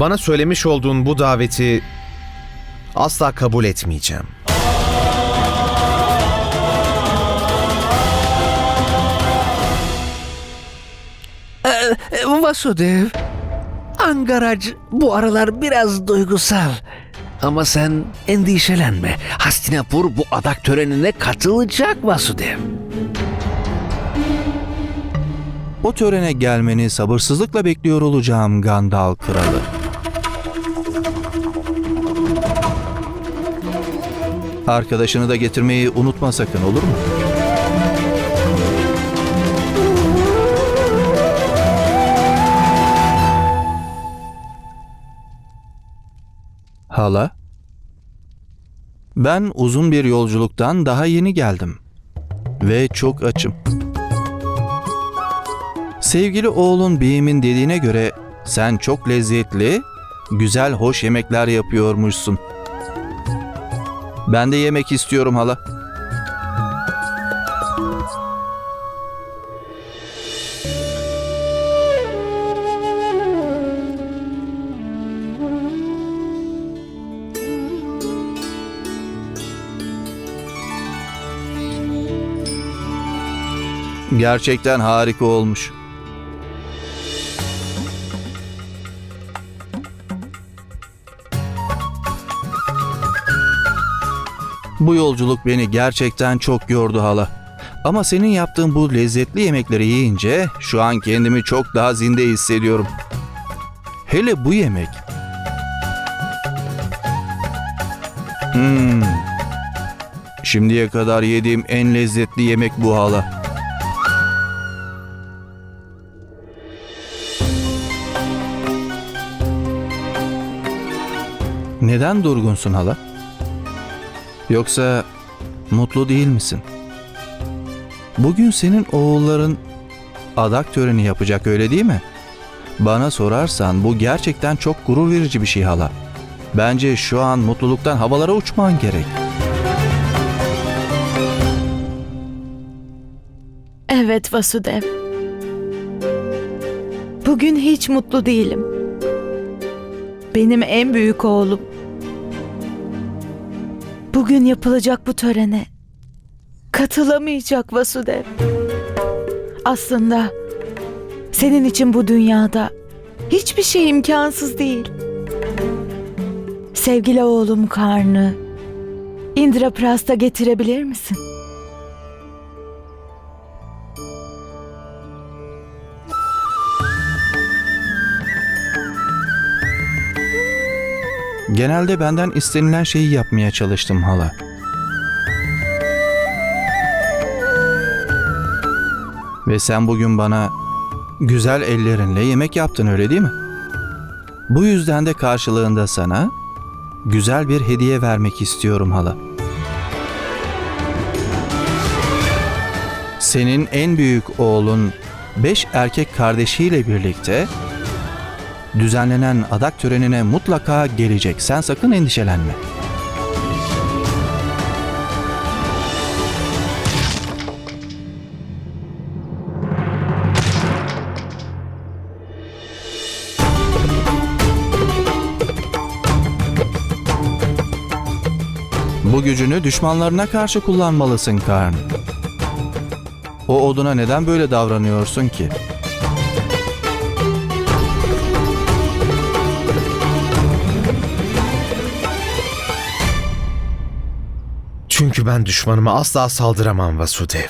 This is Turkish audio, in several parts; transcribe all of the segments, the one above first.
Bana söylemiş olduğun bu daveti asla kabul etmeyeceğim. E, Vasudev, Angaraj bu aralar biraz duygusal. Ama sen endişelenme. Hastinapur bu adak törenine katılacak Vasudev. O törene gelmeni sabırsızlıkla bekliyor olacağım Gandal Kralı. Arkadaşını da getirmeyi unutma sakın olur mu? Hala? Ben uzun bir yolculuktan daha yeni geldim. Ve çok açım. Sevgili oğlun Beyim'in dediğine göre sen çok lezzetli, güzel, hoş yemekler yapıyormuşsun. Ben de yemek istiyorum hala. Gerçekten harika olmuş. Bu yolculuk beni gerçekten çok yordu hala. Ama senin yaptığın bu lezzetli yemekleri yiyince şu an kendimi çok daha zinde hissediyorum. Hele bu yemek. Hmm. Şimdiye kadar yediğim en lezzetli yemek bu hala. Neden durgunsun hala? Yoksa mutlu değil misin? Bugün senin oğulların adak töreni yapacak öyle değil mi? Bana sorarsan bu gerçekten çok gurur verici bir şey hala. Bence şu an mutluluktan havalara uçman gerek. Evet Vasudev. Bugün hiç mutlu değilim. Benim en büyük oğlum. Bugün yapılacak bu törene katılamayacak Vasudev. Aslında senin için bu dünyada hiçbir şey imkansız değil. Sevgili oğlum karnı Indraprast'a getirebilir misin? Genelde benden istenilen şeyi yapmaya çalıştım hala. Ve sen bugün bana güzel ellerinle yemek yaptın öyle değil mi? Bu yüzden de karşılığında sana güzel bir hediye vermek istiyorum hala. Senin en büyük oğlun beş erkek kardeşiyle birlikte düzenlenen adak törenine mutlaka gelecek. Sen sakın endişelenme. Bu gücünü düşmanlarına karşı kullanmalısın Karn. O oduna neden böyle davranıyorsun ki? Çünkü ben düşmanıma asla saldıramam Vasudev.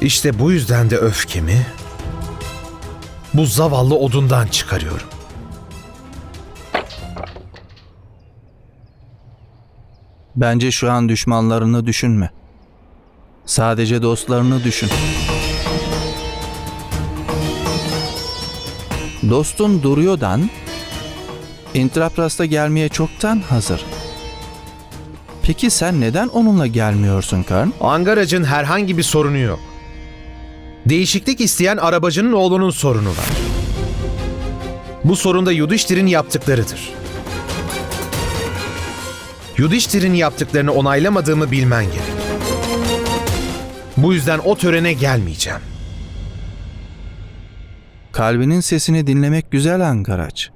İşte bu yüzden de öfkemi bu zavallı odundan çıkarıyorum. Bence şu an düşmanlarını düşünme. Sadece dostlarını düşün. Dostun Duryodhan, Intraprast'a gelmeye çoktan hazır. Peki sen neden onunla gelmiyorsun Karn? Angaracın herhangi bir sorunu yok. Değişiklik isteyen arabacının oğlunun sorunu var. Bu sorun da Yudhishthir'in yaptıklarıdır. Yudhishthir'in yaptıklarını onaylamadığımı bilmen gerek. Bu yüzden o törene gelmeyeceğim. Kalbinin sesini dinlemek güzel Ankaraç.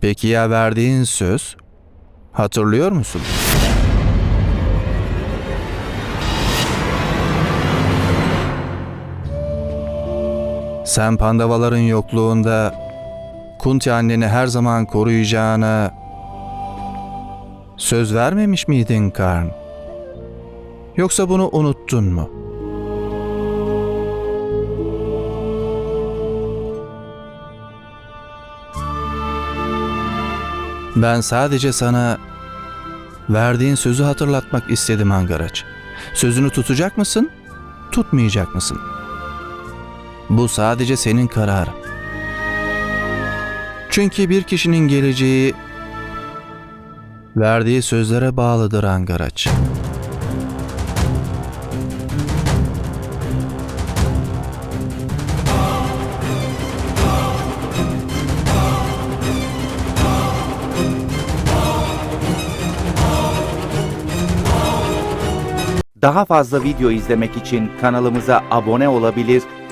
Peki ya verdiğin söz? Hatırlıyor musun? Sen pandavaların yokluğunda Kunti anneni her zaman koruyacağına söz vermemiş miydin Karn? Yoksa bunu unuttun mu? Ben sadece sana verdiğin sözü hatırlatmak istedim Angaraç. Sözünü tutacak mısın, tutmayacak mısın? Bu sadece senin kararın. Çünkü bir kişinin geleceği verdiği sözlere bağlıdır Angaraç. Daha fazla video izlemek için kanalımıza abone olabilir,